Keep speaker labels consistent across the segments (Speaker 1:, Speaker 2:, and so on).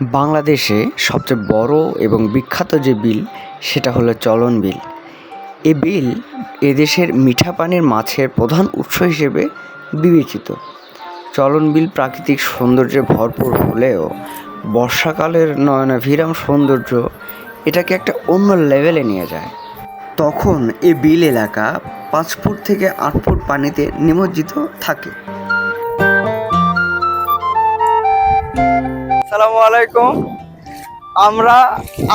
Speaker 1: বাংলাদেশে সবচেয়ে বড় এবং বিখ্যাত যে বিল, সেটা হলো চলন বিল। এ বিল এদেশের মিঠা পানির মাছের প্রধান উৎস হিসেবে বিবেচিত। চলন বিল প্রাকৃতিক সৌন্দর্যে ভরপুর হলেও বর্ষাকালের নয়নাভিরাম সৌন্দর্য এটাকে একটা অন্য লেভেলে নিয়ে যায়। তখন এ বিল এলাকা পাঁচ ফুট থেকে আট ফুট পানিতে নিমজ্জিত থাকে।
Speaker 2: সালামু আলাইকুম। আমরা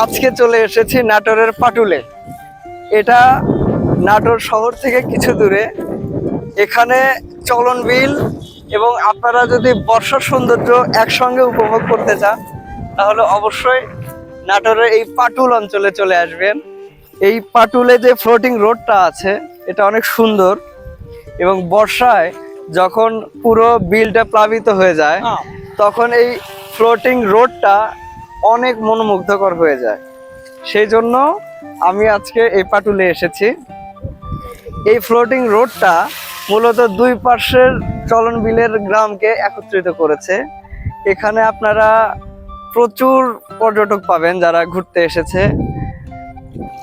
Speaker 2: আজকে চলে এসেছি নাটোরের পাটুলে। এটা নাটোর শহর থেকে কিছু দূরে। এখানে চলন বিল এবং আপনারা যদি বর্ষার সৌন্দর্য একসঙ্গে উপভোগ করতে চান তাহলে অবশ্যই নাটোরের এই পাটুল অঞ্চলে চলে আসবেন। এই পাটুলে যে ফ্লোটিং রোডটা আছে এটা অনেক সুন্দর এবং বর্ষায় যখন পুরো বিলটা প্লাবিত হয়ে যায় তখন এই ফ্লোটিং রোডটা অনেক মনোমুগ্ধকর হয়ে যায়। সেই জন্য আমি আজকে এই পাটুলে এসেছি। এই ফ্লোটিং রোডটা মূলত দুই পার্শ্বের চলন বিলের গ্রামকে একত্রিত করেছে। এখানে আপনারা প্রচুর পর্যটক পাবেন যারা ঘুরতে এসেছে,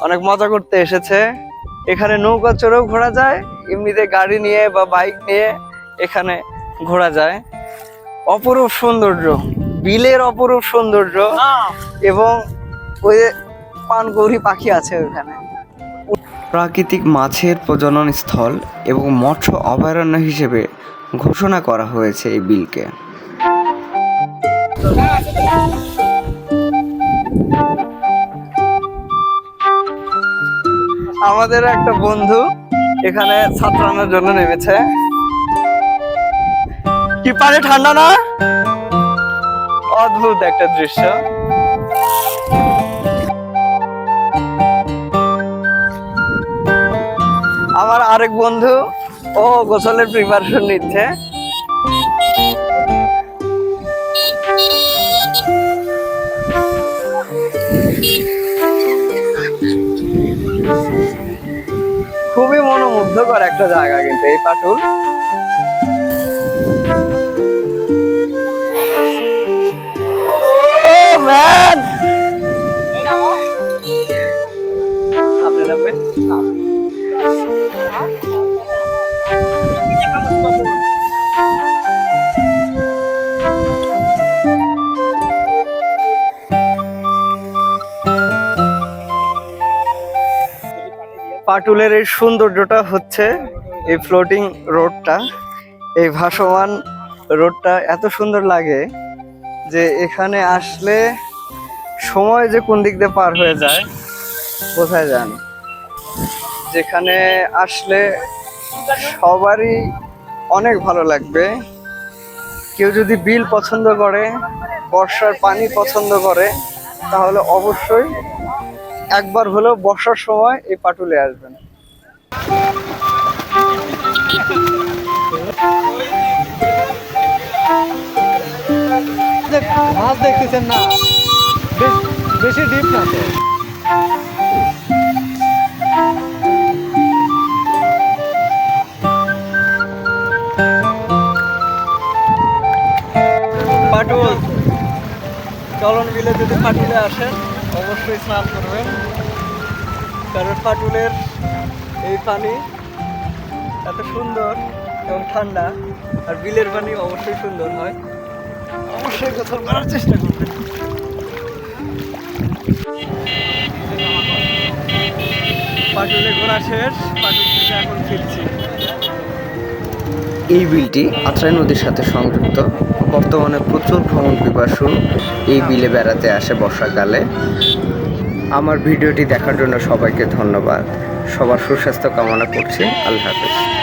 Speaker 2: অনেক মজা করতে এসেছে। এখানে নৌকা চড়েও ঘোরা যায়, এমনিতে গাড়ি নিয়ে বা বাইক নিয়ে এখানে ঘোরা যায়। অপরূপ সৌন্দর্য। বিলের অপরূপ সৌন্দর্য এবং ওই যে পানগৌরি পাখি আছে ওখানে
Speaker 1: প্রাকৃতিক মাছের প্রজনন স্থল এবং মৎস্য অভয়ারণ্য হিসেবে ঘোষণা করা হয়েছে এই বিলকে।
Speaker 2: আমাদের একটা বন্ধু এখানে ছাত্রানোর জন্য নেমেছে। কি পারে ঠান্ডা না? অদ্ভুত একটা দৃশ্য। আমার আরেক বন্ধু, ও গোসলের প্রিপারেশন নিচ্ছে। খুবই মনোমুগ্ধকর একটা জায়গা কিন্তু এই পাটুল। পাটুলের এই সৌন্দর্যটা হচ্ছে এই ফ্লোটিং রোডটা এই ভাসমান রোডটা এত সুন্দর লাগে যে এখানে আসলে সময় যে কোন দিক দিয়ে পার হয়ে যায় বোঝা যায় যেখানে আসলে সবারই অনেক ভালো লাগবে। কেউ যদি বিল পছন্দ করে, বর্ষার পানি পছন্দ করে, তাহলে অবশ্যই একবার হলেও বর্ষার সময় এই পাটুলে আসবেন।
Speaker 3: মাছ দেখতেছেন না। বেশি ডিপ না
Speaker 2: পাটুল চলন বিলে যদি পাটুলে আসেন অবশ্যই স্নান করবেন। কারণ পাটুলের এই পানি এত সুন্দর এবং ঠান্ডা, আর বিলের পানি অবশ্যই সুন্দর হয়। অবশ্যই গোসল করার চেষ্টা করবেন। পাটুলে ঘোরা শেষ, পাটুল থেকে এখন ফিরছি।
Speaker 1: এই বিলটি আত্রাই নদীর সাথে সংযুক্ত। বর্তমানে প্রচুর ভ্রমণ পিপাসু এই বিলে বেড়াতে আসে বর্ষাকালে। আমার ভিডিওটি দেখার জন্য সবাইকে ধন্যবাদ। সবার সুস্বাস্থ্য কামনা করছি। আল্লাহ হাফিজ।